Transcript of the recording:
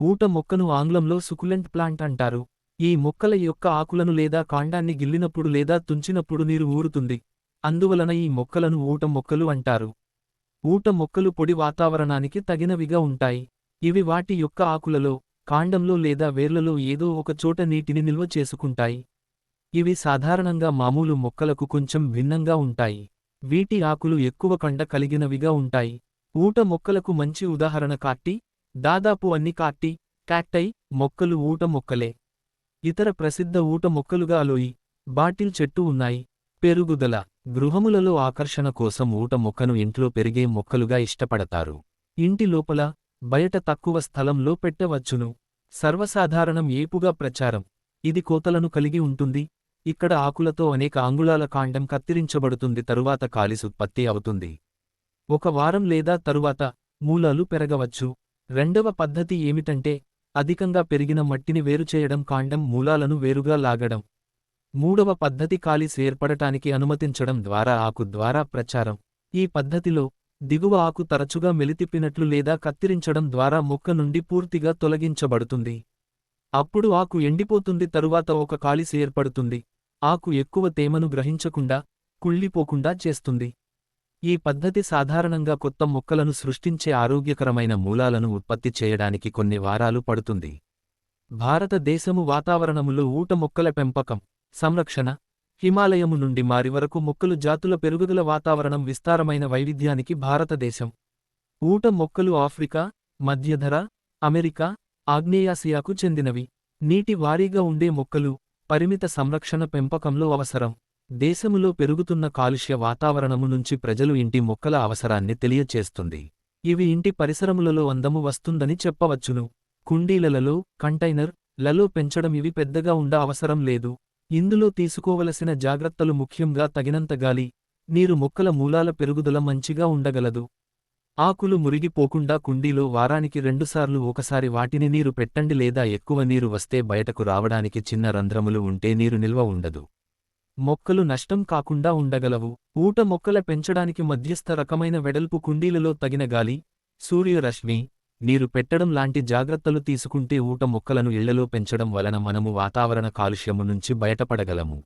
ఊట మొక్కను ఆంగ్లంలో సుకులెంట్ ప్లాంట్ అంటారు. ఈ మొక్కల యొక్క ఆకులను లేదా కాండాన్ని గిల్లినప్పుడు లేదా తుంచినప్పుడు నీరు ఊరుతుంది. అందువలన ఈ మొక్కలను ఊట మొక్కలు అంటారు. ఊట మొక్కలు పొడి వాతావరణానికి తగినవిగా ఉంటాయి. ఇవి వాటి యొక్క ఆకులలో కాండంలో లేదా వేర్లలో ఏదో ఒక చోట నీటిని నిల్వ చేసుకుంటాయి. ఇవి సాధారణంగా మామూలు మొక్కలకు కొంచెం భిన్నంగా ఉంటాయి. వీటి ఆకులు ఎక్కువ కండ కలిగినవిగా ఉంటాయి. ఊట మొక్కలకు మంచి ఉదాహరణ కాట్టి దాదాపు అన్ని కాట్టి కాక్టై మొక్కలు ఊట మొక్కలే. ఇతర ప్రసిద్ధ ఊట మొక్కలుగా అలోయి బాటిల్ చెట్టు ఉన్నాయి. పెరుగుదల గృహములలో ఆకర్షణ కోసం ఊట మొక్కను ఇంట్లో పెరిగే మొక్కలుగా ఇష్టపడతారు. ఇంటి లోపల బయట తక్కువ స్థలంలో పెట్టవచ్చును. సర్వసాధారణం ఏపుగా ప్రచారం. ఇది కోతలను కలిగి ఉంటుంది. ఇక్కడ ఆకులతో అనేక అంగుళాల కాండం కత్తిరించబడుతుంది. తరువాత కాలిస్ ఉత్పత్తి అవుతుంది. ఒక వారం లేదా తరువాత మూలాలు పెరగవచ్చు. రెండవ పద్ధతి ఏమిటంటే అధికంగా పెరిగిన మట్టిని వేరుచేయడం కాండం మూలాలను వేరుగా లాగడం. మూడవ పద్ధతి కాలిస్ ఏర్పడటానికి అనుమతించడం ద్వారా ఆకు ద్వారా ప్రచారం. ఈ పద్ధతిలో దిగువ ఆకు తరచుగా మెలితిప్పినట్లు లేదా కత్తిరించడం ద్వారా మొక్క నుండి పూర్తిగా తొలగించబడుతుంది. అప్పుడు ఆకు ఎండిపోతుంది తరువాత ఒక కాలిస్ ఏర్పడుతుంది. ఆకు ఎక్కువ తేమను గ్రహించకుండా కుళ్ళిపోకుండా చేస్తుంది. ఈ పద్ధతి సాధారణంగా కొత్త మొక్కలను సృష్టించే ఆరోగ్యకరమైన మూలాలను ఉత్పత్తి చేయడానికి కొన్ని వారాలు పడుతుంది. భారతదేశము వాతావరణములో ఊట మొక్కల పెంపకం సంరక్షణ హిమాలయము నుండి మారి వరకు మొక్కలు జాతుల పెరుగుదల వాతావరణం విస్తారమైన వైవిధ్యానికి భారతదేశం. ఊట మొక్కలు ఆఫ్రికా మధ్యధర అమెరికా ఆగ్నేయాసియాకు చెందినవి. నీటి వారీగా ఉండే మొక్కలు పరిమిత సంరక్షణ పెంపకంలో అవసరం. దేశములో పెరుగుతున్న కాలుష్య వాతావరణము నుంచి ప్రజలు ఇంటి మొక్కల అవసరాన్ని తెలియచేస్తుంది. ఇవి ఇంటి పరిసరములలో అందము వస్తుందని చెప్పవచ్చును. కుండీలలో కంటైనర్లలో పెంచడం ఇవి పెద్దగా ఉండ అవసరం లేదు. ఇందులో తీసుకోవలసిన జాగ్రత్తలు ముఖ్యంగా తగినంత గాలి నీరు మొక్కల మూలాల పెరుగుదల మంచిగా ఉండగలదు. ఆకులు మురిగిపోకుండా కుండీలో వారానికి రెండుసార్లు ఒకసారి వాటిని నీరు పెట్టండి లేదా ఎక్కువ నీరు వస్తే బయటకు రావడానికి చిన్న రంధ్రములు ఉంటే నీరు నిల్వ ఉండదు. మొక్కలు నష్టం కాకుండా ఉండగలవు. ఊట మొక్కల పెంచడానికి మధ్యస్థ రకమైన వెడల్పు కుండీలలో తగిన గాలి సూర్యరశ్మి నీరు పెట్టడం లాంటి జాగ్రత్తలు తీసుకుంటే ఊట మొక్కలను ఇళ్ళలో పెంచడం వలన మనము వాతావరణ కాలుష్యము నుంచి బయటపడగలము.